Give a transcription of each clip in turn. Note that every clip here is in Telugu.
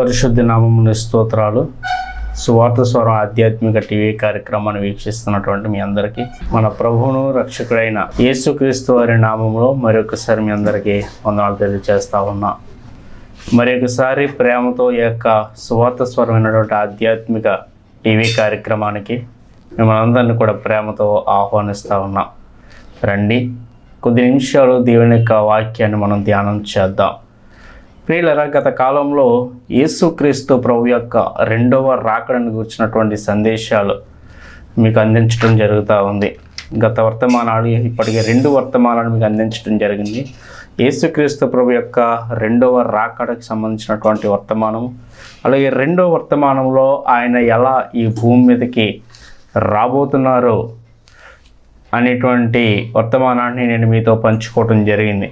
పరిశుద్ధ నామముని స్తోత్రాలు. సువార్త స్వరం ఆధ్యాత్మిక టీవీ కార్యక్రమాన్ని వీక్షిస్తున్నటువంటి మీ అందరికీ మన ప్రభువును రక్షకుడైన యేసుక్రీస్తు వారి నామంలో మరొకసారి మీ అందరికీ వందనాలు తెలియజేస్తా ఉన్నా. మరొకసారి ప్రేమతో ఈ యొక్క సువార్త స్వరమైనటువంటి ఆధ్యాత్మిక టీవీ కార్యక్రమానికి మిమ్మల్ని అందరినీ కూడా ప్రేమతో ఆహ్వానిస్తూ ఉన్నాం. రండి కొద్ది నిమిషాలు దేవుని యొక్క వాక్యాన్ని మనం ధ్యానం చేద్దాం. ప్రియులరా గత కాలంలో యేసుక్రీస్తు ప్రభు యొక్క రెండవ రాకడను గురించినటువంటి సందేశాలు మీకు అందించడం జరుగుతూ ఉంది. గత వర్తమానాలు ఇప్పటికే రెండు వర్తమానాలు మీకు అందించడం జరిగింది. యేసుక్రీస్తు ప్రభు యొక్క రెండవ రాకడకు సంబంధించినటువంటి వర్తమానం అలాగే రెండవ వర్తమానంలో ఆయన ఎలా ఈ భూమి మీదకి రాబోతున్నారో అనేటువంటి వర్తమానాన్ని నేను మీతో పంచుకోవటం జరిగింది.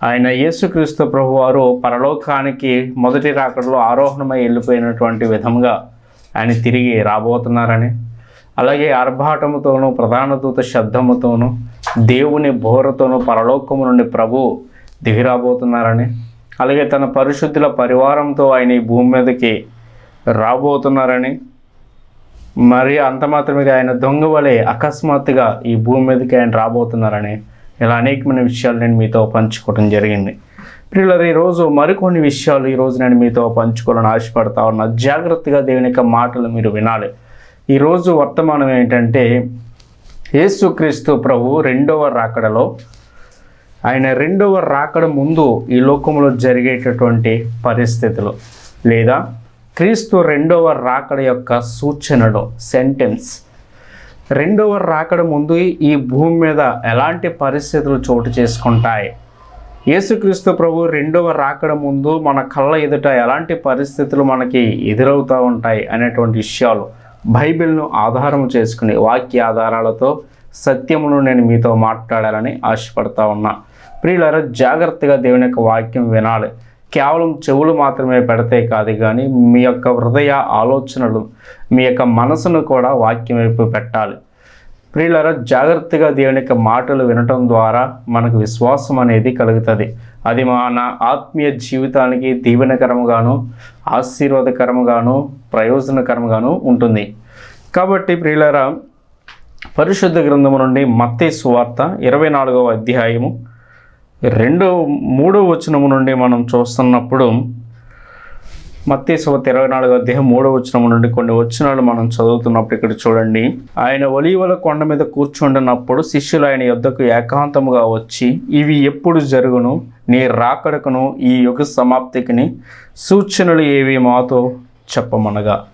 ఆయన యేసుక్రీస్తు ప్రభు వారు పరలోకానికి మొదటి రాకడలో ఆరోహణమై వెళ్ళిపోయినటువంటి విధంగా ఆయన తిరిగి రాబోతున్నారని అలాగే ఆర్భాటముతోనూ ప్రధాన దూత శబ్దముతోనూ దేవుని బోరతోనూ పరలోకము నుండి ప్రభు దిగిరాబోతున్నారని అలాగే తన పరిశుద్ధుల పరివారంతో ఆయన ఈ భూమి మీదకి రాబోతున్నారని మరి అంత మాత్రమే ఆయన దొంగ వలె అకస్మాత్తుగా ఈ భూమి మీదకి ఆయన రాబోతున్నారని ఇలా అనేకమైన విషయాలు నేను మీతో పంచుకోవడం జరిగింది. పిల్లలు ఈరోజు మరికొన్ని విషయాలు ఈరోజు నేను మీతో పంచుకోవాలని ఆశపడతా ఉన్నా. జాగ్రత్తగా దేవుని యొక్క మాటలు మీరు వినాలి. ఈరోజు వర్తమానం ఏంటంటే యేసుక్రీస్తు ప్రభు రెండవ రాకడలో ఆయన రెండవ రాకడ ముందు ఈ లోకంలో జరిగేటటువంటి పరిస్థితులు లేదా క్రీస్తు రెండవ రాకడ యొక్క సూచనలు సెంటెన్స్ రెండవ రాకడ ముందు ఈ భూమి మీద ఎలాంటి పరిస్థితులు చోటు చేసుకుంటాయి? యేసుక్రీస్తు ప్రభు రెండవ రాకడ ముందు మన కళ్ళ ఎదుట ఎలాంటి పరిస్థితులు మనకి ఎదురవుతూ ఉంటాయి అనేటువంటి విషయాలు బైబిల్ను ఆధారం చేసుకుని వాక్య ఆధారాలతో సత్యమును నేను మీతో మాట్లాడాలని ఆశపడతా ఉన్నా. ప్రియులారా జాగ్రత్తగా దేవుని యొక్క వాక్యం వినాలి. కేవలం చెవులు మాత్రమే పెడితే కాదు కానీ మీ యొక్క హృదయ ఆలోచనలు మీ యొక్క మనసును కూడా వాక్యం వైపు పెట్టాలి. ప్రియులరా జాగ్రత్తగా దేవుని యొక్క మాటలు వినటం ద్వారా మనకు విశ్వాసం అనేది కలుగుతుంది. అది మన ఆత్మీయ జీవితానికి దీవెనకరముగాను ఆశీర్వాదకరముగాను ప్రయోజనకరముగాను ఉంటుంది. కాబట్టి ప్రియులరా పరిశుద్ధ గ్రంథము నుండి మత్తే సువార్త ఇరవై నాలుగవ అధ్యాయము రెండో మూడో వచనము నుండి మనం చూస్తున్నప్పుడు మత్తే ఇరవై నాలుగో అధ్యాయం మూడో వచనము నుండి కొన్ని వచనాలు మనం చదువుతున్నప్పుడు ఇక్కడ చూడండి. ఆయన ఒలీవల కొండ మీద కూర్చుండినప్పుడు శిష్యులు ఆయన యొద్దకు ఏకాంతముగా వచ్చి ఇవి ఎప్పుడు జరుగును? నీ రాకడకును ఈ యుగ సమాప్తికిని సూచనలు ఏవి మాతో చెప్పమనగా.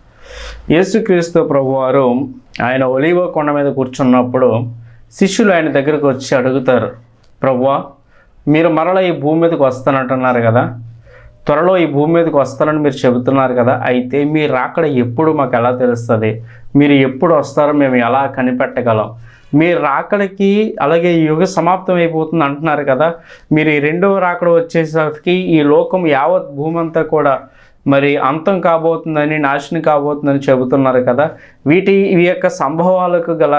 యేసుక్రీస్తు ప్రభువారు ఆయన ఒలీవ కొండ మీద కూర్చున్నప్పుడు శిష్యులు ఆయన దగ్గరకు వచ్చి అడుగుతారు ప్రభువా మీరు మరలా ఈ భూమి మీదకి వస్తానంటున్నారు కదా త్వరలో ఈ భూమి మీదకి వస్తారని మీరు చెబుతున్నారు కదా అయితే మీరు రాకడ ఎప్పుడు మాకు ఎలా తెలుస్తుంది? మీరు ఎప్పుడు వస్తారో మేము ఎలా కనిపెట్టగలం? మీరు రాకడికి అలాగే యుగ సమాప్తం అయిపోతుంది అంటున్నారు కదా మీరు ఈ రెండవ రాకడ వచ్చేసరికి ఈ లోకం యావత్ భూమి అంతా కూడా మరి అంతం కాబోతుందని నాశనం కాబోతుందని చెబుతున్నారు కదా వీటి ఈ యొక్క సంభవాలకు గల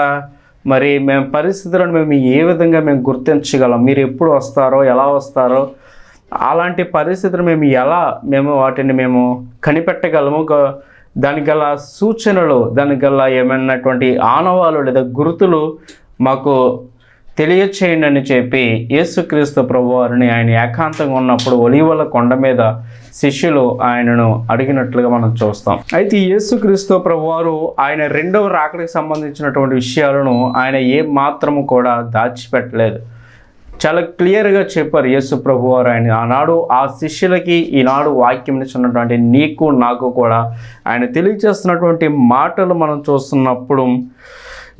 మరి మేము పరిస్థితులను మేము ఏ విధంగా మేము గుర్తించగలం? మీరు ఎప్పుడు వస్తారో ఎలా వస్తారో? అలాంటి పరిస్థితులు మేము ఎలా మేము వాటిని మేము కనిపెట్టగలము? దానికి గల సూచనలు దానికి గల ఏమైనటువంటి ఆనవాలు లేదా గుర్తులు మాకు తెలియచేయండి అని చెప్పి యేసుక్రీస్తు ప్రభువారిని ఆయన ఏకాంతంగా ఉన్నప్పుడు ఒలివల కొండ మీద శిష్యులు ఆయనను అడిగినట్లుగా మనం చూస్తాం. అయితే యేసుక్రీస్తు ప్రభువారు ఆయన రెండవ రాకడికి సంబంధించినటువంటి విషయాలను ఆయన ఏ మాత్రము కూడా దాచిపెట్టలేదు. చాలా క్లియర్గా చెప్పారు యేసు ప్రభు వారు ఆయన. ఆనాడు ఆ శిష్యులకి ఈనాడు వాక్యం ఇచ్చినటువంటి నీకు నాకు కూడా ఆయన తెలియచేస్తున్నటువంటి మాటలు మనం చూస్తున్నప్పుడు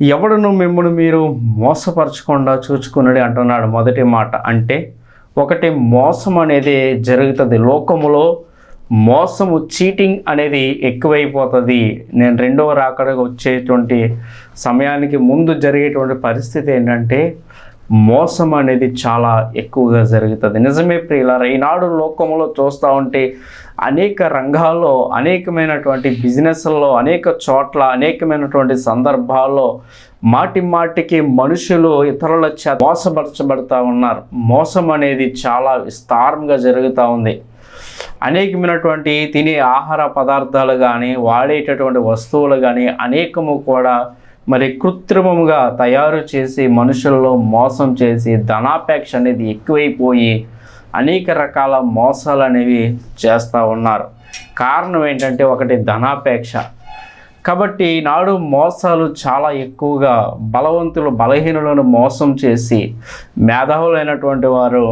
ఎవడను మిమ్మల్ని మీరు మోసపరచకుండా చూచుకున్నది అంటున్నాడు మొదటి మాట. అంటే ఒకటి మోసం అనేది జరుగుతుంది. లోకములో మోసము చీటింగ్ అనేది ఎక్కువైపోతుంది. నేను రెండవ రాకడకు వచ్చేటువంటి సమయానికి ముందు జరిగేటువంటి పరిస్థితి ఏంటంటే మోసం అనేది చాలా ఎక్కువగా జరుగుతుంది. నిజమే ప్రియులారా ఈనాడు లోకంలో చూస్తూ ఉంటే అనేక రంగాల్లో అనేకమైనటువంటి బిజినెస్ల్లో అనేక చోట్ల అనేకమైనటువంటి సందర్భాల్లో మాటి మాటికి మనుషులు ఇతరుల చేత మోసపరచబడుతూ ఉన్నారు. మోసం అనేది చాలా విస్తారంగా జరుగుతూ ఉంది. అనేకమైనటువంటి తినే ఆహార పదార్థాలు కానీ వాడేటటువంటి వస్తువులు కానీ అనేకము కూడా మరి కృత్రిమముగా తయారు చేసి మనుషుల్లో మోసం చేసి ధనాపేక్ష అనేది ఎక్కువైపోయి అనేక రకాల మోసాలు అనేవి చేస్తూ ఉన్నారు. కారణం ఏంటంటే ఒకటి ధనాపేక్ష. కాబట్టి నాడు మోసాలు చాలా ఎక్కువగా బలవంతులు బలహీనులను మోసం చేసి మేధావులైనటువంటి వారు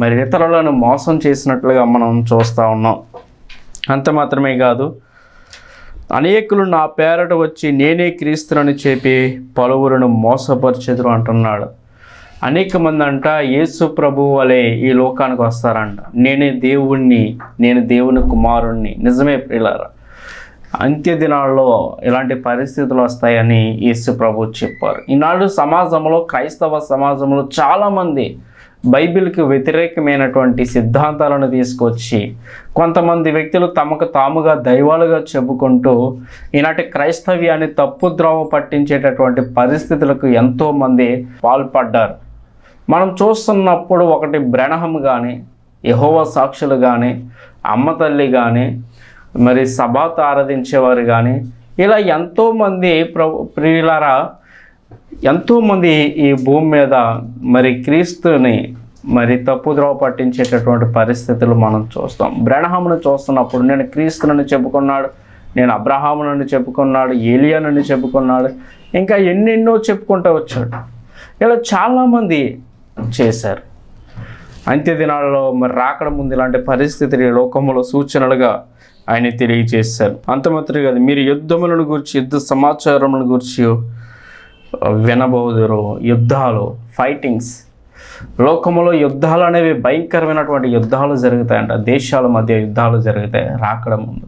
మరి ఇతరులను మోసం చేసినట్లుగా మనం చూస్తూ ఉన్నాం. అంత మాత్రమే కాదు అనేకులు నా పేరట వచ్చి నేనే క్రీస్తునని చెప్పి పలువురును మోసపరిచెదురు అంటున్నాడు. అనేక మంది అంట యేసు ప్రభు వలె ఈ లోకానికి వస్తారంట. నేనే దేవుణ్ణి నేను దేవుని కుమారుణ్ణి. నిజమే ప్రియులారా. అంత్య దినాల్లో ఇలాంటి పరిస్థితులు వస్తాయని యేసు ప్రభు చెప్పారు. ఈనాడు సమాజంలో క్రైస్తవ సమాజంలో చాలామంది బైబిల్కి వ్యతిరేకమైనటువంటి సిద్ధాంతాలను తీసుకొచ్చి కొంతమంది వ్యక్తులు తమకు తాముగా దైవాలుగా చెప్పుకుంటూ ఈనాటి క్రైస్తవ్యాన్ని తప్పుద్రోవ పట్టించేటటువంటి పరిస్థితులకు ఎంతోమంది పాల్పడ్డారు. మనం చూస్తున్నప్పుడు ఒకటి బ్రణహం కానీ యహోవ సాక్షులు కానీ అమ్మ తల్లి కానీ మరి సభాత ఆరాధించేవారు కానీ ఇలా ఎంతోమంది ప్రభు ప్రియులారా ఎంతోమంది ఈ భూమి మీద మరి క్రీస్తుని మరి తప్పుద్రోవ పట్టించేటటువంటి పరిస్థితులు మనం చూస్తాం. బ్రణహమును చూస్తున్నప్పుడు నేను క్రీస్తునని చెప్పుకున్నాడు నేను అబ్రహామునని చెప్పుకున్నాడు ఏలియానని చెప్పుకున్నాడు ఇంకా ఎన్నెన్నో చెప్పుకుంటూ వచ్చాడు. ఇలా చాలామంది చేశారు. అంత్య దినాలలో మరి రాకడ ముందు ఇలాంటి పరిస్థితి లోకంలో సూచనలుగా ఆయన తెలియజేశారు. అంత మాత్రమే కాదు మీరు యుద్ధములను గురించి యుద్ధ సమాచారములను గురించి వినబోదురు. యుద్ధాలు ఫైటింగ్స్. లోకములో యుద్ధాలు అనేవి భయంకరమైనటువంటి యుద్ధాలు జరుగుతాయంట. దేశాల మధ్య యుద్ధాలు జరుగుతాయి రాకడ ముందు.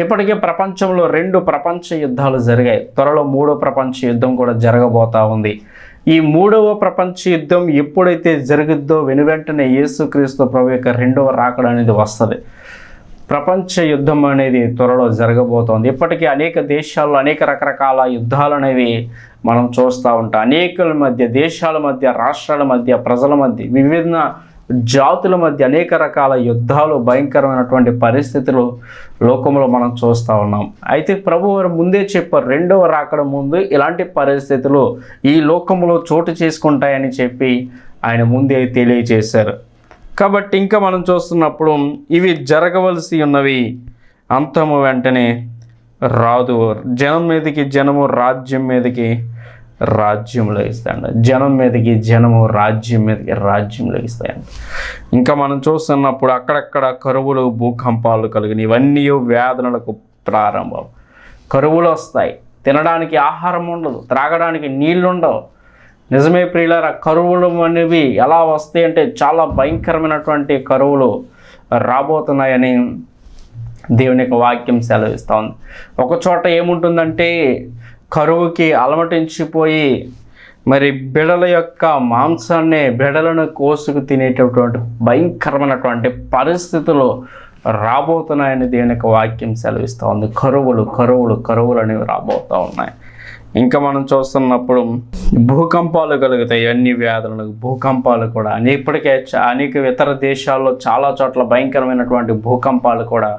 ఇప్పటికే ప్రపంచంలో రెండు ప్రపంచ యుద్ధాలు జరిగాయి. త్వరలో మూడో ప్రపంచ యుద్ధం కూడా జరగబోతా ఉంది. ఈ మూడవ ప్రపంచ యుద్ధం ఎప్పుడైతే జరుగుద్దో వెనువెంటనే యేసుక్రీస్తు ప్రభు యొక్క రెండవ రాకడ అనేది వస్తుంది. ప్రపంచ యుద్ధం అనేది త్వరలో జరగబోతోంది. ఇప్పటికీ అనేక దేశాల్లో అనేక రకరకాల యుద్ధాలు అనేవి మనం చూస్తూ ఉంటాం. అనేకుల మధ్య దేశాల మధ్య రాష్ట్రాల మధ్య ప్రజల మధ్య విభిన్న జాతుల మధ్య అనేక రకాల యుద్ధాలు భయంకరమైనటువంటి పరిస్థితులు లోకంలో మనం చూస్తూ ఉన్నాం. అయితే ప్రభు వారు ముందే చెప్పారు రెండవ రాకడ ముందు ఇలాంటి పరిస్థితులు ఈ లోకంలో చోటు చేసుకుంటాయని చెప్పి ఆయన ముందే తెలియజేశారు. కాబట్టి ఇంకా మనం చూస్తున్నప్పుడు ఇవి జరగవలసి ఉన్నవి అంతము వెంటనే రాదు. జనం మీదకి జనము రాజ్యం మీదకి రాజ్యంలో ఇస్తాయండి జనం మీదకి జనము రాజ్యం మీదకి రాజ్యంలో ఇస్తాయండి ఇంకా మనం చూస్తున్నప్పుడు అక్కడక్కడ కరువులు భూకంపాలు కలిగిన ఇవన్నీ వేదనలకు ప్రారంభం. కరువులు వస్తాయి. తినడానికి ఆహారం ఉండదు. త్రాగడానికి నీళ్ళు ఉండవు. నిజమే ప్రియులారా కరువులు అనేవి ఎలా వస్తాయి అంటే చాలా భయంకరమైనటువంటి కరువులు రాబోతున్నాయని దేవుని యొక్క వాక్యం సెలవిస్తూ ఉంది ఒక చోట ఏముంటుందంటే కరువుకి అలమటించిపోయి మరి బిడల యొక్క మాంసాన్ని బిడలను కోసుకు తినేటటువంటి భయంకరమైనటువంటి పరిస్థితులు రాబోతున్నాయని దేవుని యొక్క వాక్యం సెలవిస్తూ ఉంది. కరువులు కరువులు కరువులు అనేవి రాబోతూ ఉన్నాయి. ఇంకా మనం చూస్తున్నప్పుడు భూకంపాలు కలుగుతాయి అన్ని వ్యాధులకు భూకంపాలు కూడా అని ఇప్పటికే చా- అనేక ఇతర దేశాల్లో చాలా చోట్ల భయంకరమైనటువంటి భూకంపాలు కూడా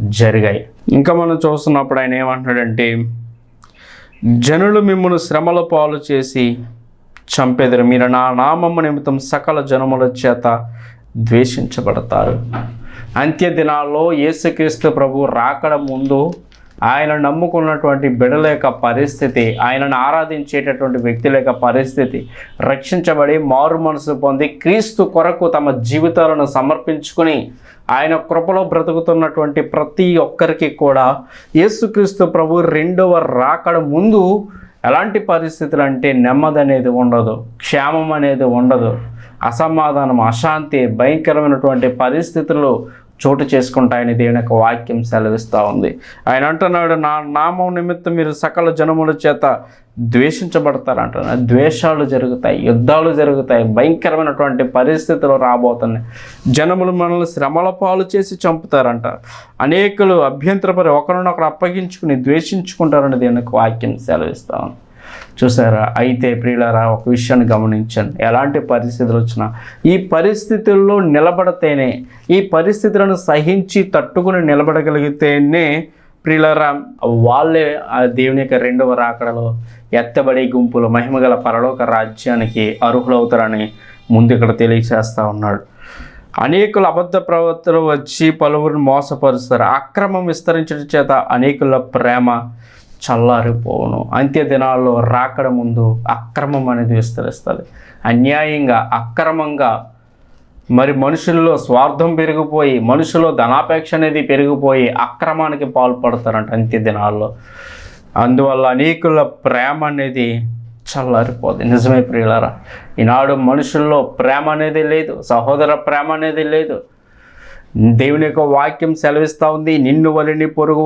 జరిగాయి. ఇంకా మనం చూస్తున్నప్పుడు ఆయన ఏమంటున్నాడంటే జనులు మిమ్మల్ని శ్రమల పాలు చేసి చంపెదరు. మీరు నా నామము నిమిత్తం సకల జనముల చేత ద్వేషించబడతారు. అంత్య దినాల్లో యేసుక్రీస్తు ప్రభు రాకడ ముందు ఆయన నమ్ముకున్నటువంటి బిడల యొక్క పరిస్థితి ఆయనను ఆరాధించేటటువంటి వ్యక్తుల యొక్క పరిస్థితి రక్షించబడి మారు మనసు పొంది క్రీస్తు కొరకు తమ జీవితాలను సమర్పించుకుని ఆయన కృపలో బ్రతుకుతున్నటువంటి ప్రతి ఒక్కరికి కూడా యేసుక్రీస్తు ప్రభు రెండవ రాకడ ముందు ఎలాంటి పరిస్థితులు అంటే నెమ్మది అనేది ఉండదు క్షేమం అనేది ఉండదు అసమాధానం అశాంతి భయంకరమైనటువంటి పరిస్థితులు చోటు చేసుకుంటాయని దేవుని యొక్క వాక్యం సెలవిస్తూ ఉంది. ఆయన అంటున్నాడు నా నామం నిమిత్తం మీరు సకల జనముల చేత ద్వేషించబడతారంటున్నారు ద్వేషాలు జరుగుతాయి యుద్ధాలు జరుగుతాయి భయంకరమైనటువంటి పరిస్థితులు రాబోతున్నాయి. జనములు మనల్ని శ్రమల పాలు చేసి చంపుతారంట అనేకులు అభ్యంతరపరి ఒకరినొకరు అప్పగించుకుని ద్వేషించుకుంటారని దేవుని యొక్క వాక్యం సెలవిస్తూ ఉంది. చూసారా? అయితే ప్రియులారా ఒక విషయాన్ని గమనించండి. ఎలాంటి పరిస్థితులు వచ్చినా ఈ పరిస్థితుల్లో నిలబడితేనే ఈ పరిస్థితులను సహించి తట్టుకుని నిలబడగలిగితేనే ప్రియులరా వాళ్ళే ఆ దేవుని యొక్క రెండవ రాకడలో ఎత్తబడే గుంపులు మహిమగల పరలోక రాజ్యానికి అర్హులవుతారని ముందు ఇక్కడ తెలియచేస్తూ ఉన్నాడు. అనేకుల అబద్ధ ప్రవర్తన వచ్చి పలువురిని మోసపరుస్తారు. అక్రమం విస్తరించడం చేత అనేకుల ప్రేమ చల్లారిపోవును. అంత్య దినాల్లో రాకడ ముందు అక్రమం అనేది విస్తరిస్తుంది. అన్యాయంగా అక్రమంగా మరి మనుషుల్లో స్వార్థం పెరిగిపోయి మనుషులో ధనాపేక్ష అనేది పెరిగిపోయి అక్రమానికి పాల్పడతారంట అంత్య దినాల్లో అందువల్ల అనేకుల ప్రేమ అనేది చల్లారిపోదు నిజమే ప్రియులరా ఈనాడు మనుషుల్లో ప్రేమ అనేది లేదు సహోదర ప్రేమ అనేది లేదు. దేవుని యొక్క వాక్యం సెలవిస్తూ ఉంది నిన్ను వలిని పొరుగు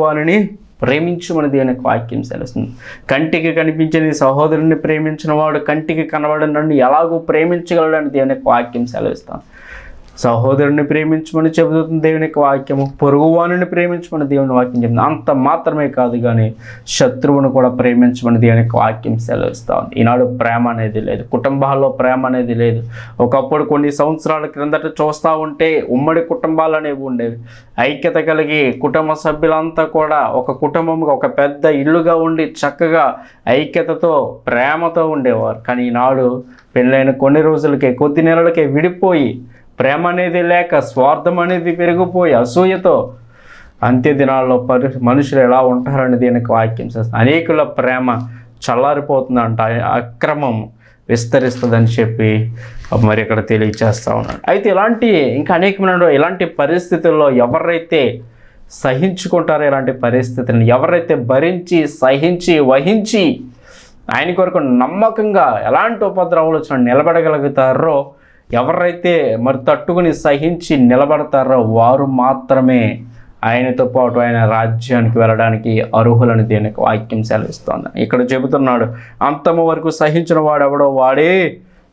ప్రేమించమని అనే వాక్యం సెలవుస్తుంది. కంటికి కనిపించని సహోదరుని ప్రేమించిన వాడు కంటికి కనబడని నన్ను ఎలాగో ప్రేమించగలడని దేవుని వాక్యం సెలవిస్తాను. సహోదరుని ప్రేమించమని చెబుతుంది దేవుని యొక్క వాక్యము పొరుగువాణిని ప్రేమించమని దేవుని వాక్యం చెప్తుంది అంత మాత్రమే కాదు కానీ శత్రువును కూడా ప్రేమించమని దేవుని యొక్క వాక్యం సెలవిస్తా ఉంది. ఈనాడు ప్రేమ అనేది లేదు కుటుంబాల్లో ప్రేమ అనేది లేదు. ఒకప్పుడు కొన్ని సంవత్సరాల క్రిందట చూస్తూ ఉంటే ఉమ్మడి కుటుంబాలు అనేవి ఉండేవి. ఐక్యత కలిగి కుటుంబ సభ్యులంతా కూడా ఒక కుటుంబంగా ఒక పెద్ద ఇల్లుగా ఉండి చక్కగా ఐక్యతతో ప్రేమతో ఉండేవారు. కానీ ఈనాడు పెళ్ళైన కొన్ని రోజులకే కొద్ది నెలలకే విడిపోయి ప్రేమ అనేది లేక స్వార్థం అనేది పెరిగిపోయి అసూయతో అంత్య దినాల్లో పరి మనుషులు ఎలా ఉంటారని దీనికి వాక్యం చేస్తుంది. అనేకుల ప్రేమ చల్లారిపోతుందంట అక్రమం విస్తరిస్తుందని చెప్పి మరి ఇక్కడ తెలియచేస్తూ ఉన్నాడు. అయితే ఇలాంటి ఇంకా అనేకమైన ఇలాంటి పరిస్థితుల్లో ఎవరైతే సహించుకుంటారో ఇలాంటి పరిస్థితులను ఎవరైతే భరించి సహించి వహించి ఆయన కొరకు నమ్మకంగా ఎలాంటి ఉపద్రవాలు వచ్చినా నిలబడగలుగుతారో ఎవరైతే మరి తట్టుకుని సహించి నిలబడతారో వారు మాత్రమే ఆయనతో పాటు ఆయన రాజ్యానికి వెళ్ళడానికి అర్హులని దేనికి వాక్యం సెలవిస్తోంది. ఇక్కడ చెబుతున్నాడు అంతము వరకు సహించిన వాడెవడో వాడే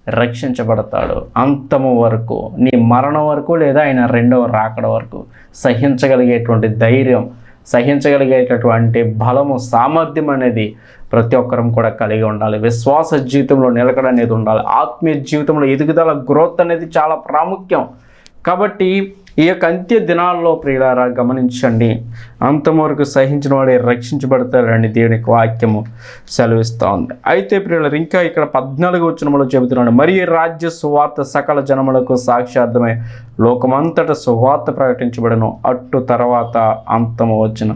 రక్షించబడతాడు. అంతము వరకు నీ మరణం వరకు లేదా ఆయన రెండవ రాకడ వరకు సహించగలిగేటువంటి ధైర్యం సహించగలిగేటటువంటి బలము సామర్థ్యం అనేది ప్రతి ఒక్కరం కూడా కలిగి ఉండాలి. విశ్వాస జీవితంలో నిలకడ అనేది ఉండాలి. ఆత్మీయ జీవితంలో ఎదుగుదల గ్రోత్ అనేది చాలా ప్రాముఖ్యం. కాబట్టి ఈ యొక్క అంత్య దినాల్లో ప్రియులారా గమనించండి. అంతవరకు సహించిన వాడే రక్షించబడతారని దేవుని వాక్యము సెలవిస్తూ ఉంది అయితే ప్రియులారు ఇంకా ఇక్కడ పద్నాలుగు వచ్చినములో చెబుతున్నాడు. మరి రాజ్య సువార్త సకల జనములకు సాక్షార్థమై లోకమంతట సువార్త ప్రకటించబడను. అట్టు తర్వాత అంతము వచ్చిన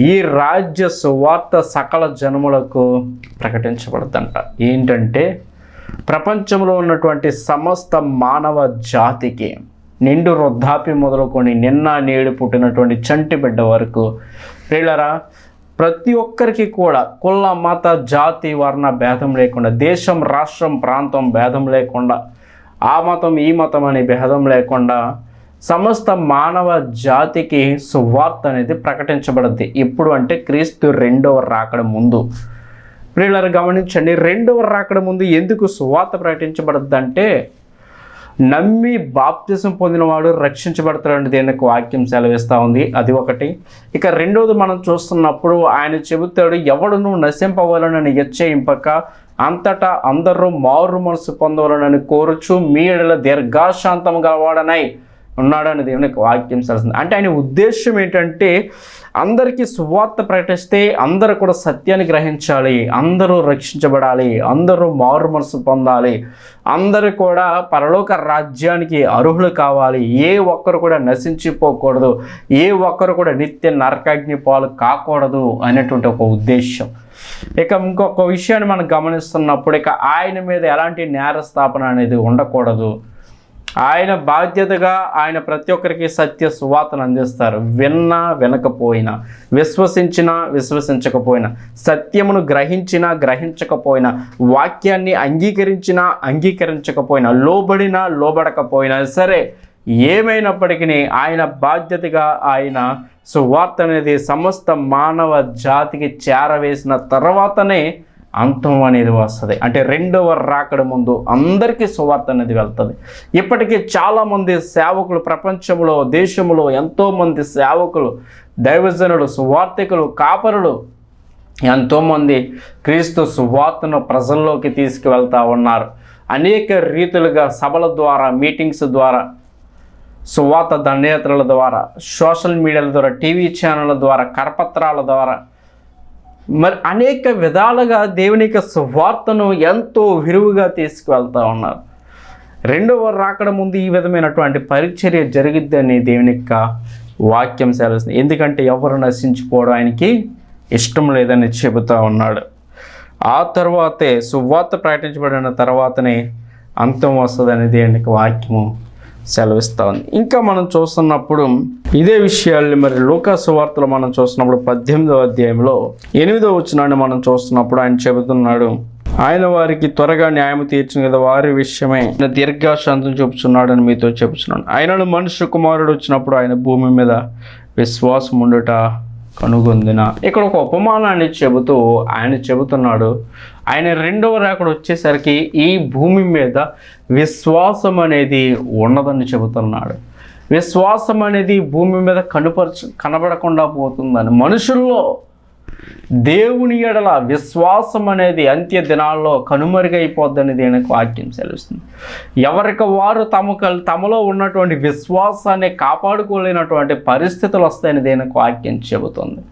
ఈ రాజ్య సువార్త సకల జనములకు ప్రకటించబడదంట ఏంటంటే ప్రపంచంలో ఉన్నటువంటి సమస్త మానవ జాతికి నిండు వృద్ధాప్యం మొదలుకొని నిన్న నేడు పుట్టినటువంటి చంటి బిడ్డ వరకు ప్రియులరా ప్రతి ఒక్కరికి కూడా కుల మత జాతి వర్ణ భేదం లేకుండా దేశం రాష్ట్రం ప్రాంతం భేదం లేకుండా ఆ మతం ఈ మతం అనే భేదం లేకుండా సమస్త మానవ జాతికి సువార్త అనేది ప్రకటించబడింది. ఇప్పుడు అంటే క్రీస్తు రెండవ రాకడ ముందు. ప్రియులను గమనించండి రెండవ రాకడ ముందు ఎందుకు సువార్త ప్రకటించబడద్దు అంటే నమ్మి బాప్తిసం పొందినవాడు రక్షించబడతాడని దీనికి వాక్యం సెలవిస్తూ ఉంది. అది ఒకటి. ఇక రెండవది మనం చూస్తున్నప్పుడు ఆయన చెబుతాడు ఎవడును నశింపవాలనని హెచ్చయింపక అంతటా అందరూ మారు మనసు పొందవాలని కోరుచు మీ ఎడల దీర్ఘాశాంతం గలవాడనై. ఉన్నాడని దేవుని వాక్యం సెలవుస్తుంది అంటే ఆయన ఉద్దేశం ఏంటంటే అందరికీ సువార్త ప్రకటిస్తే అందరూ కూడా సత్యాన్ని గ్రహించాలి అందరూ రక్షించబడాలి అందరూ మారు మనసు పొందాలి అందరూ కూడా పరలోక రాజ్యానికి అర్హులు కావాలి. ఏ ఒక్కరు కూడా నశించిపోకూడదు ఏ ఒక్కరు కూడా నిత్య నరకాగ్ని పాలు కాకూడదు అనేటువంటి ఒక ఉద్దేశం. ఇక ఇంకొక విషయాన్ని మనం గమనిస్తున్నప్పుడు ఇక ఆయన మీద ఎలాంటి నేర స్థాపన అనేది ఉండకూడదు. ఆయన బాధ్యతగా ఆయన ప్రతి ఒక్కరికి సత్య సువార్తను అందిస్తారు. విన్నా వినకపోయినా విశ్వసించినా విశ్వసించకపోయినా సత్యమును గ్రహించినా గ్రహించకపోయినా వాక్యాన్ని అంగీకరించినా అంగీకరించకపోయినా లోబడినా లోబడకపోయినా సరే ఏమైనప్పటికీ ఆయన బాధ్యతగా ఆయన సువార్త అనేది సమస్త మానవ జాతికి చేరవేసిన తర్వాతనే అంతం అనేది వస్తుంది. అంటే రెండవ రాకడ ముందు అందరికీ సువార్త అనేది వెళ్తుంది. ఇప్పటికీ చాలామంది సేవకులు ప్రపంచంలో దేశంలో ఎంతోమంది సేవకులు దైవజనులు సువార్థికులు కాపరులు ఎంతోమంది క్రీస్తు సువార్తను ప్రజల్లోకి తీసుకువెళ్తా ఉన్నారు. అనేక రీతులుగా సభల ద్వారా మీటింగ్స్ ద్వారా సువార్త దండయాత్రల ద్వారా సోషల్ మీడియాల ద్వారా టీవీ ఛానళ్ళ ద్వారా కరపత్రాల ద్వారా మరి అనేక విధాలుగా దేవుని యొక్క సువార్తను ఎంతో విరువుగా తీసుకువెళ్తూ ఉన్నారు. రెండవ రాకడ ముందు ఈ విధమైనటువంటి పరిచర్య జరిగిద్దని దేవుని యొక్క వాక్యం సెలవుస్తుంది. ఎందుకంటే ఎవరు నశించుకోవడం ఆయనకి ఇష్టం లేదని చెబుతూ ఉన్నాడు. ఆ తర్వాతే సువార్త ప్రకటించబడిన తర్వాతనే అంతం వస్తుందని దేవుని యొక్క వాక్యము సెలవిస్తా ఉంది ఇంకా మనం చూస్తున్నప్పుడు ఇదే విషయాల్ని మరి లోకాసు వార్తలు మనం చూస్తున్నప్పుడు పద్దెనిమిదవ అధ్యాయంలో ఎనిమిదవ వచ్చినాన్ని మనం చూస్తున్నప్పుడు ఆయన చెబుతున్నాడు ఆయన వారికి త్వరగా న్యాయం తీర్చిన కదా వారి విషయమే దీర్ఘశాంతం చూపుతున్నాడని మీతో చెబుతున్నాను ఆయనను మనుష్య కుమారుడు వచ్చినప్పుడు ఆయన భూమి మీద విశ్వాసం ఉండుట కనుగొందిన. ఇక్కడ ఒక ఉపమానాన్ని చెబుతూ ఆయన చెబుతున్నాడు ఆయన రెండవ రాకడ వచ్చేసరికి ఈ భూమి మీద విశ్వాసం అనేది ఉన్నదని చెబుతున్నాడు. విశ్వాసం అనేది భూమి మీద కనుపరచ కనబడకుండా పోతుందని. మనుషుల్లో దేవుని ఎడల విశ్వాసం అనేది అంత్య దినాల్లో కనుమరుగైపోద్దని దీనికి వాక్యం సెలవుస్తుంది ఎవరికి వారు తమకు తమలో ఉన్నటువంటి విశ్వాసాన్ని కాపాడుకోలేనటువంటి పరిస్థితులు వస్తాయని దీనికి వాక్యం చెబుతుంది.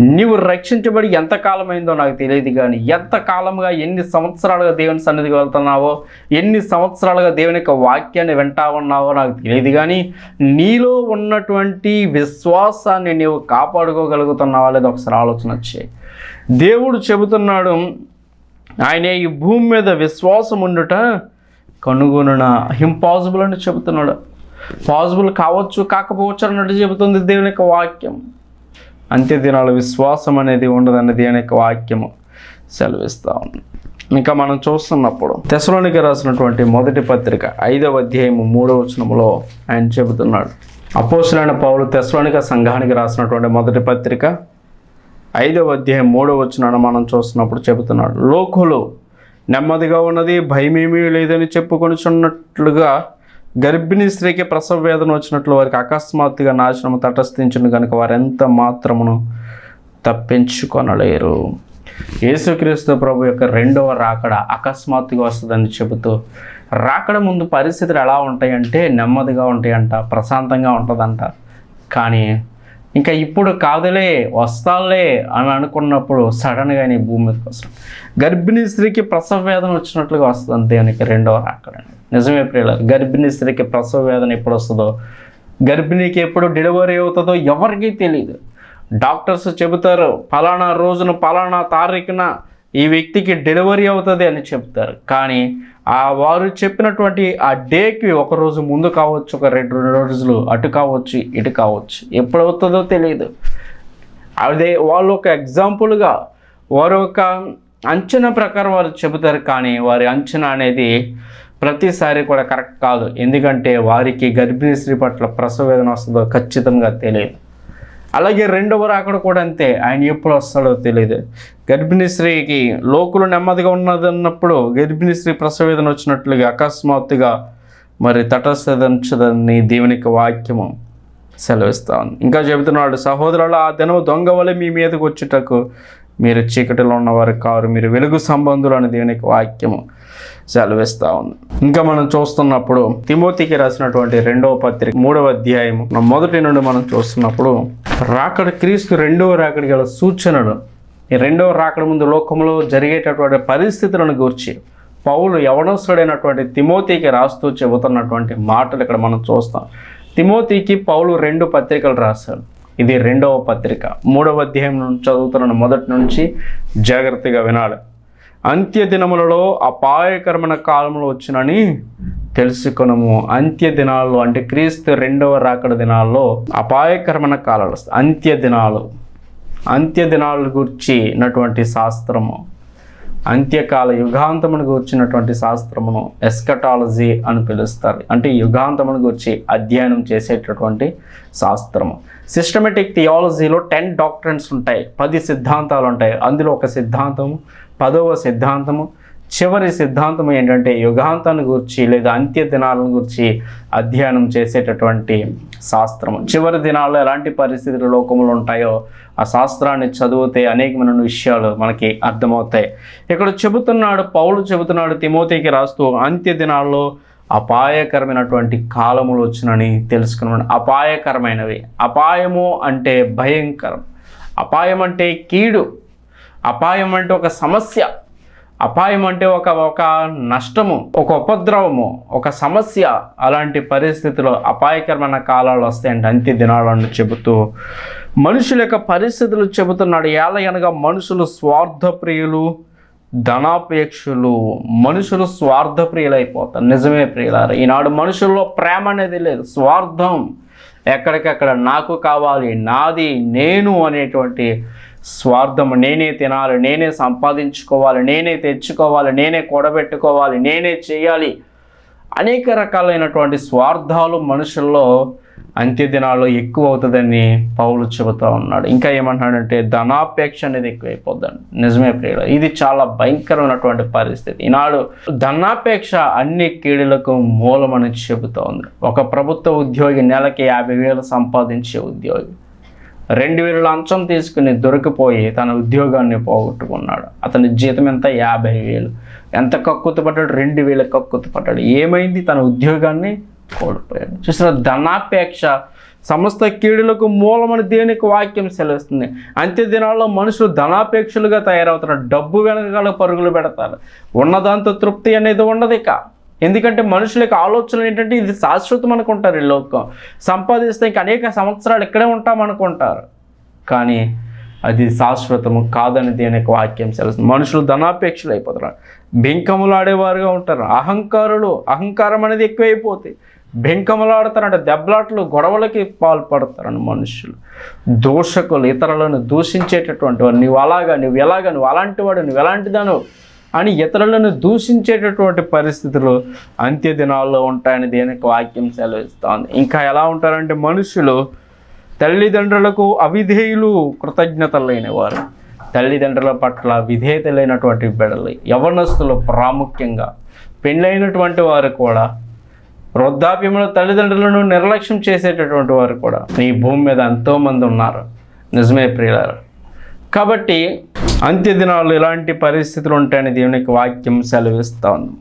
నీవు రక్షించబడి ఎంత కాలమైందో నాకు తెలియదు కానీ ఎంత కాలంగా ఎన్ని సంవత్సరాలుగా దేవుని సన్నిధికి వెళ్తున్నావో ఎన్ని సంవత్సరాలుగా దేవుని యొక్క వాక్యాన్ని వింటా ఉన్నావో నాకు తెలియదు కానీ నీలో ఉన్నటువంటి విశ్వాసాన్ని నీవు కాపాడుకోగలుగుతున్నావా లేదా ఒకసారి ఆలోచన వచ్చాయి దేవుడు చెబుతున్నాడు ఆయన ఈ భూమి మీద విశ్వాసం ఉండుట కనుగొనున. ఇంపాసిబుల్ అని చెబుతున్నాడు. పాసిబుల్ కావచ్చు కాకపోవచ్చు అన్నట్టు చెబుతుంది దేవుని యొక్క వాక్యం. అంత్యదినాల విశ్వాసం అనేది ఉండదన్నది అనే వాక్యము సెలవిస్తూ. ఉంది ఇంకా మనం చూస్తున్నప్పుడు తెసలోనికి రాసినటువంటి మొదటి పత్రిక ఐదవ అధ్యాయము మూడవ వచనములో ఆయన చెబుతున్నాడు. అపోసులైన పౌలు తెసలోనిక సంఘానికి రాసినటువంటి మొదటి పత్రిక ఐదవ అధ్యాయం మూడవ వచనాన్ని మనం చూస్తున్నప్పుడు చెబుతున్నాడు. లోకులు నెమ్మదిగా ఉన్నది భయమేమీ లేదని చెప్పుకొనిచున్నట్లుగా గర్భిణీ స్త్రీకి ప్రసవ వేదన వచ్చినట్లు వారికి అకస్మాత్తుగా నాశనం తటస్థించిన కనుక వారు ఎంత మాత్రమును తప్పించుకొనలేరు. యేసుక్రీస్తు ప్రభు యొక్క రెండవ రాకడ అకస్మాత్తుగా వస్తుందని చెబుతూ రాకడ ముందు పరిస్థితులు ఎలా ఉంటాయంటే నెమ్మదిగా ఉంటాయంట ప్రశాంతంగా ఉంటుందంట. కానీ ఇంకా ఇప్పుడు కాదులే వస్తాలే అని అనుకున్నప్పుడు సడన్గా నీ భూమి మీదకి వస్తాం గర్భిణీ స్త్రీకి ప్రసవ వేదన వచ్చినట్లుగా వస్తుంది దేవునికి రెండవ అక్కడ నిజమే ప్రియుల గర్భిణీ స్త్రీకి ప్రసవ వేదన ఎప్పుడు వస్తుందో గర్భిణీకి ఎప్పుడు డెలివరీ అవుతుందో ఎవరికీ తెలియదు డాక్టర్స్ చెబుతారు ఫలానా రోజున ఫలానా తారీఖున ఈ వ్యక్తికి డెలివరీ అవుతుంది అని చెప్తారు. కానీ ఆ వారు చెప్పినటువంటి ఆ డేకి ఒక రోజు ముందు కావచ్చు ఒక రెండు రెండు రోజులు అటు కావచ్చు ఇటు కావచ్చు. ఎప్పుడు అవుతుందో తెలియదు అదే వాళ్ళు ఒక ఎగ్జాంపుల్గా వారు ఒక అంచనా ప్రకారం వారు చెబుతారు. కానీ వారి అంచనా అనేది ప్రతిసారి కూడా కరెక్ట్ కాదు. ఎందుకంటే వారికి గర్భిణీ స్త్రీ పట్ల ప్రసవ వేదన వస్తుందో ఖచ్చితంగా తెలియదు అలాగే రెండవ రాకడ కూడా అంతే. ఆయన ఎప్పుడు వస్తాడో తెలియదు గర్భిణీ స్త్రీకి లోకులు నెమ్మదిగా ఉన్నదన్నప్పుడు గర్భిణీ స్త్రీ ప్రసవేదన వచ్చినట్లుగా అకస్మాత్తుగా మరి తటస్థించదని దేవునికి వాక్యము సెలవిస్తా ఉంది. ఇంకా చెబుతున్నాడు సహోదరుల ఆ దినం దొంగ వలె మీ మీదకి వచ్చుటకు మీరు చీకటిలో ఉన్నవారు కారు మీరు వెలుగు సంబంధులు అని దేవునికి వాక్యము సెలవిస్తూ ఉంది. ఇంకా మనం చూస్తున్నప్పుడు తిమోతికి రాసినటువంటి రెండవ పత్రిక మూడవ అధ్యాయము. మొదటి నుండి మనం చూస్తున్నప్పుడు రాకడ క్రీస్తు రెండవ రాకడ గల సూచనలు. ఈ రెండవ రాకడ ముందు లోకంలో జరిగేటటువంటి పరిస్థితులను గురించి పౌలు యవనస్తుడైనటువంటి తిమోతికి రాస్తూ చెబుతున్నటువంటి మాటలు ఇక్కడ మనం చూస్తాం. తిమోతికి పౌలు రెండు పత్రికలు రాశాడు ఇది రెండవ పత్రిక. మూడవ అధ్యాయం నుంచి చదువుతున్న మొదటి నుంచి జాగ్రత్తగా వినాలి. అంత్య దినములలో అపాయకరమైన కాలంలో వచ్చినని తెలుసుకునము. అంత్య దినాల్లో అంటే క్రీస్తు రెండవ రాకడ దినాల్లో అపాయకరమైన కాలాలు అంత్య దినాలు. అంత్య దినాల గురించినటువంటి శాస్త్రము. అంత్యకాల యుగాంతమును గురించినటువంటి శాస్త్రమును ఎస్కటాలజీ అని పిలుస్తారు. అంటే యుగాంతమును గురించి అధ్యయనం చేసేటటువంటి శాస్త్రము. సిస్టమేటిక్ థియాలజీలో టెన్ డాక్టరెన్స్ ఉంటాయి. పది సిద్ధాంతాలు ఉంటాయి. అందులో ఒక సిద్ధాంతము పదవ సిద్ధాంతము చివరి సిద్ధాంతం ఏంటంటే యుగాంతాన్ని గురించి లేదా అంత్య దినాలను గురించి అధ్యయనం చేసేటటువంటి శాస్త్రం చివరి దినాల్లో ఎలాంటి పరిస్థితులు లోకములు ఉంటాయో ఆ శాస్త్రాన్ని చదివితే అనేకమైన విషయాలు మనకి అర్థమవుతాయి. ఇక్కడ చెబుతున్నాడు పౌలు చెబుతున్నాడు తిమోతికి రాస్తూ అంత్య దినాల్లో అపాయకరమైనటువంటి కాలములు వచ్చినని తెలుసుకున్నాడు. అపాయకరమైనవి. అపాయము అంటే భయంకరం. అపాయం అంటే కీడు. అపాయం అంటే ఒక సమస్య. అపాయం అంటే ఒక ఒక నష్టము ఒక ఉపద్రవము ఒక సమస్య అలాంటి పరిస్థితులు అపాయకరమైన కాలాలు వస్తాయంటే అంత్య దినాలను చెబుతూ మనుషుల యొక్క పరిస్థితులు చెబుతున్నాడు. ఏలయనగా మనుషులు స్వార్థప్రియులు ధనాపేక్షలు మనుషులు స్వార్థప్రియులైపోతారు. నిజమే ప్రియులారు ఈనాడు మనుషుల్లో ప్రేమ అనేది లేదు స్వార్థం ఎక్కడికక్కడ నాకు కావాలి నాది నేను అనేటువంటి స్వార్థం నేనే తినాలి నేనే సంపాదించుకోవాలి నేనే తెచ్చుకోవాలి నేనే కూడబెట్టుకోవాలి నేనే చేయాలి. అనేక రకాలైనటువంటి స్వార్థాలు మనుషుల్లో అంత్యదినాల్లో ఎక్కువ అవుతుందని పౌలు చెబుతూ ఉన్నాడు. ఇంకా ఏమంటున్నాడంటే ధనాపేక్ష అనేది ఎక్కువైపోద్దండి. నిజమే ప్రియుడు ఇది చాలా భయంకరమైనటువంటి పరిస్థితి. ఈనాడు ధనాపేక్ష అన్ని కీడులకు మూలమని చెబుతూ ఉంది. ఒక ప్రభుత్వ ఉద్యోగి నెలకి యాభై వేలు సంపాదించే ఉద్యోగి రెండు వేలు లంచం తీసుకుని దొరికిపోయి తన ఉద్యోగాన్ని పోగొట్టుకున్నాడు. అతని జీతం ఎంత? యాభై వేలు. ఎంత కక్కుత పడ్డాడు? రెండు వేల కక్కుత పడ్డాడు. ఏమైంది? తన ఉద్యోగాన్ని కోల్పోయాడు. చూసిన ధనాపేక్ష సమస్త కీడులకు మూలమని దేనికి వాక్యం సెలవిస్తుంది? అంత్య దినాల్లో మనుషులు ధనాపేక్షలుగా తయారవుతున్నారు డబ్బు వెనకాల పరుగులు పెడతారు. ఉన్నదాంతో తృప్తి అనేది ఉండదు ఇక. ఎందుకంటే మనుషులకు ఆలోచన ఏంటంటే ఇది శాశ్వతం అనుకుంటారు ఈ లోకం. సంపాదిస్తే ఇంకా అనేక సంవత్సరాలు ఇక్కడే ఉంటాం అనుకుంటారు. కానీ అది శాశ్వతము కాదని దేనికి వాక్యం తెలుస్తుంది మనుషులు ధనాపేక్షలు అయిపోతారు. బెంకములాడేవారుగా ఉంటారు. అహంకారులు అహంకారం అనేది ఎక్కువైపోతాయి. బెంకములాడతారంటే దెబ్బలాట్లు గొడవలకి పాల్పడతారని మనుషులు. దోషకులు ఇతరులను దూషించేటటువంటి వాడు నువ్వు అలాగా నువ్వు ఎలాగా నువ్వు అలాంటి వాడు నువ్వు ఎలాంటిదాను అని ఇతరులను దూషించేటటువంటి పరిస్థితులు అంత్య దినాల్లో ఉంటాయని దేనికి వాక్యం సెలవిస్తోంది. ఇంకా ఎలా ఉంటారంటే మనుషులు తల్లిదండ్రులకు అవిధేయులు కృతజ్ఞత లేనివారు తల్లిదండ్రుల పట్ల విధేయత లేనటువంటి బిడ్డలు యవనస్తులు ప్రాముఖ్యంగా. పెళ్ళైనటువంటి వారు కూడా వృద్ధాప్యంలో తల్లిదండ్రులను నిర్లక్ష్యం చేసేటటువంటి వారు కూడా. ఈ భూమి మీద ఎంతోమంది ఉన్నారు. నిజమే ప్రియులారు కాబట్టి అంత్య దినాలు ఎలాంటి పరిస్థితులు ఉంటాయని దేవునికి వాక్యం సెలవిస్తూ ఉంది.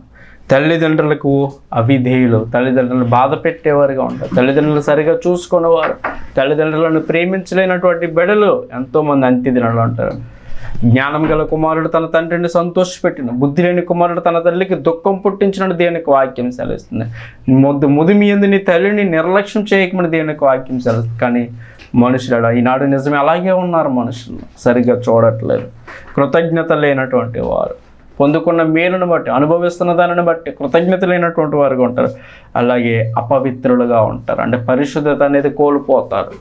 తల్లిదండ్రులకు అవిధేయులు తల్లిదండ్రులు బాధ పెట్టేవారుగా ఉంటారు. తల్లిదండ్రులు సరిగా చూసుకునేవారు. తల్లిదండ్రులను ప్రేమించలేనటువంటి బిడలు ఎంతోమంది అంత్య దినాలు ఉంటారు. జ్ఞానం గల కుమారుడు తన తండ్రిని సంతోషపెట్టిన. బుద్ధి లేని కుమారుడు తన తల్లికి దుఃఖం పుట్టించిన దేవునికి వాక్యం సెలవిస్తుంది. ముద్దు ముదిమి ఎందు నీ తల్లిని నిర్లక్ష్యం చేయకమని దేవునికి వాక్యం సెలవు కానీ మనుషులడా ఈనాడు నిజమే అలాగే ఉన్నారు మనుషులు. సరిగ్గా చూడట్లేదు. కృతజ్ఞత లేనటువంటి వారు. పొందుకున్న మేలును బట్టి అనుభవిస్తున్న దానిని బట్టి కృతజ్ఞత లేనటువంటి వారుగా ఉంటారు. అలాగే అపవిత్రులుగా ఉంటారు. అంటే పరిశుద్ధత అనేది కోల్పోతారు.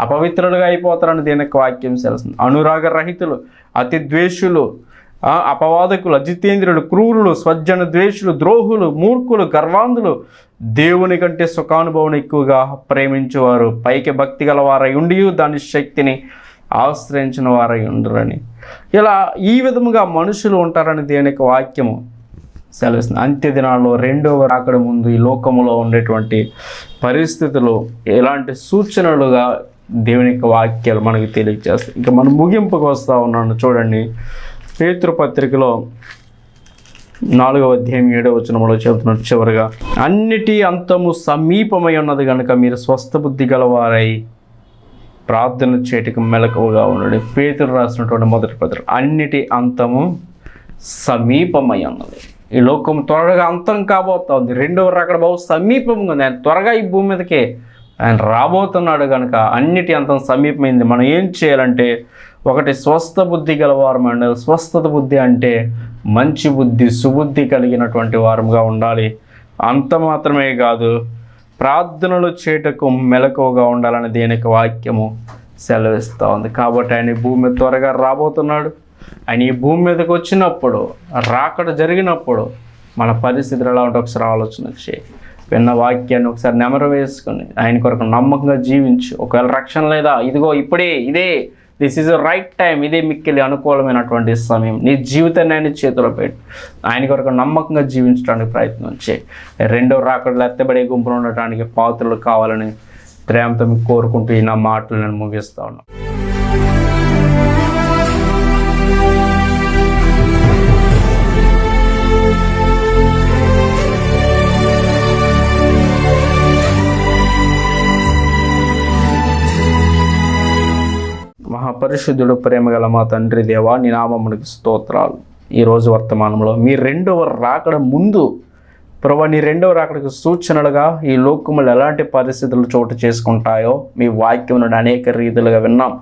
అపవిత్రులుగా అయిపోతారని దీనికి వాక్యం తెలుస్తుంది అనురాగ రహితులు అతి ద్వేషులు అపవాదకులు అజితేంద్రులు క్రూరులు స్వజ్జన ద్వేషులు ద్రోహులు మూర్ఖులు గర్వాంధులు దేవుని కంటే సుఖానుభవం ఎక్కువగా ప్రేమించేవారు పైకి భక్తి గల వారై ఉండి దాని శక్తిని ఆశ్రయించిన వారై ఉండరని. ఇలా ఈ విధముగా మనుషులు ఉంటారని దేనికి వాక్యము సెలవిస్తుంది. అంత్య దినాల్లో రెండవ రాకడ ముందు ఈ లోకములో ఉండేటువంటి పరిస్థితులు ఎలాంటి సూచనలుగా దేవుని యొక్క వాక్యాలు మనకు తెలియజేస్తాయి ఇంకా మనం ముగింపుకు వస్తూ ఉన్నాను. చూడండి. పేతృపత్రికలో నాలుగవ అధ్యాయం ఏడవ వచనంలో చెబుతున్నట్టు చివరిగా అన్నిటి అంతము సమీపమై ఉన్నది కనుక మీరు స్వస్థ బుద్ధి గలవారై ప్రార్థన చేయటకు మెలకువగా ఉండండి. పేతులు రాసినటువంటి మొదటి పత్రిక అన్నిటి అంతము సమీపమై ఉన్నది. ఈ లోకం త్వరగా అంతం కాబోతోంది రెండవ రకడ బహు సమీపంగా ఉంది. ఆయన త్వరగా ఈ భూమి మీదకి ఆయన రాబోతున్నాడు కనుక అన్నిటి అంతం సమీపమైంది. మనం ఏం చేయాలంటే ఒకటి స్వస్థ బుద్ధి గలవారు అండి స్వస్థత బుద్ధి అంటే మంచి బుద్ధి సుబుద్ధి కలిగినటువంటి వారముగా ఉండాలి. అంత మాత్రమే కాదు ప్రార్థనలు చేయటకు మెలకువగా ఉండాలని దేనికి వాక్యము సెలవిస్తూ ఉంది. కాబట్టి ఆయన ఈ భూమి త్వరగా రాబోతున్నాడు. ఆయన ఈ భూమి మీదకి వచ్చినప్పుడు రాకడ జరిగినప్పుడు మన పరిస్థితులు ఎలా ఉంటే ఒకసారి ఆలోచన చేయి. విన్న వాక్యాన్ని ఒకసారి నెమరు వేసుకొని ఆయన కొరకు నమ్మకంగా జీవించు. ఒకవేళ రక్షణ లేదా ఇదిగో ఇప్పుడే ఇదే. దిస్ ఈజ్ రైట్ టైం ఇదే మిక్కిలి అనుకూలమైనటువంటి సమయం. నీ జీవితాన్ని ఆయన చేతిలో పెట్టు. ఆయన కొరకు నమ్మకంగా జీవించడానికి ప్రయత్నం చేయి. రెండో రాకడలు ఎత్తబడే గుంపులు ఉండటానికి పాత్రలు కావాలని ప్రేమతో కోరుకుంటూ ఈ నా మాటలు నేను ముగిస్తా ఉన్నాను. మహాపరిశుద్ధుడు ప్రేమగల మా తండ్రి దేవా నినామమునికి స్తోత్రాలు. ఈరోజు వర్తమానంలో మీ రెండవ రాకడ ముందు ప్రభా నీ రెండవ రాకడకు సూచనలుగా ఈ లోకములు ఎలాంటి పరిస్థితులు చోటు చేసుకుంటాయో మీ వాక్యం నుండి అనేక రీతిలుగా విన్నాం.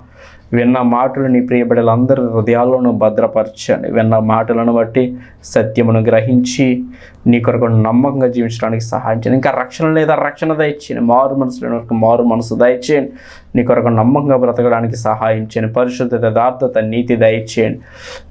విన్న మాటలు నీ ప్రియబిడలందరి హృదయాల్లోనూ భద్రపరచండి. విన్న మాటలను బట్టి సత్యమును గ్రహించి నీ కొరకు నమ్మకంగా జీవించడానికి సహాయం చేయండి. ఇంకా రక్షణ లేదా రక్షణ దయచేయండి. మారు మనసు లేని వరకు మారు మనసు దయచేయండి. నీ కొరకు నమ్మకంగా బ్రతకడానికి సహాయం చేయండి. పరిశుద్ధత యథార్థత నీతి దయచేయండి.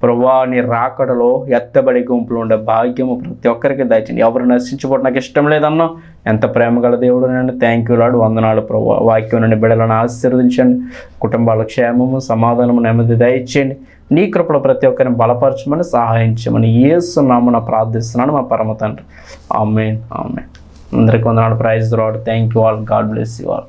ప్రభా నీ రాకడలో ఎత్తబడి గుంపులు ఉండే భాగ్యము ప్రతి ఒక్కరికి దయచేయండి. ఎవరు నశించుకోవడం నాకు ఇష్టం లేదన్నా ఎంత ప్రేమ గల దేవుడు నేను థ్యాంక్ యూ లాడు వందనాలు ప్రభు. వాక్యం నుండి బిడ్డలను ఆశీర్వదించండి. కుటుంబాల క్షేమము సమాధానము నెమ్మది దయచేయండి. నీ కృపలో ప్రతి ఒక్కరిని బలపరచమని సహాయం చేయమని ఏసునామన ప్రార్థిస్తున్నాను మా పరమ తండ్రి. ఆమెన్ ఆమెన్ అందరికీ వందనాలు. ప్రైజ్ రాడు thank you all God bless you all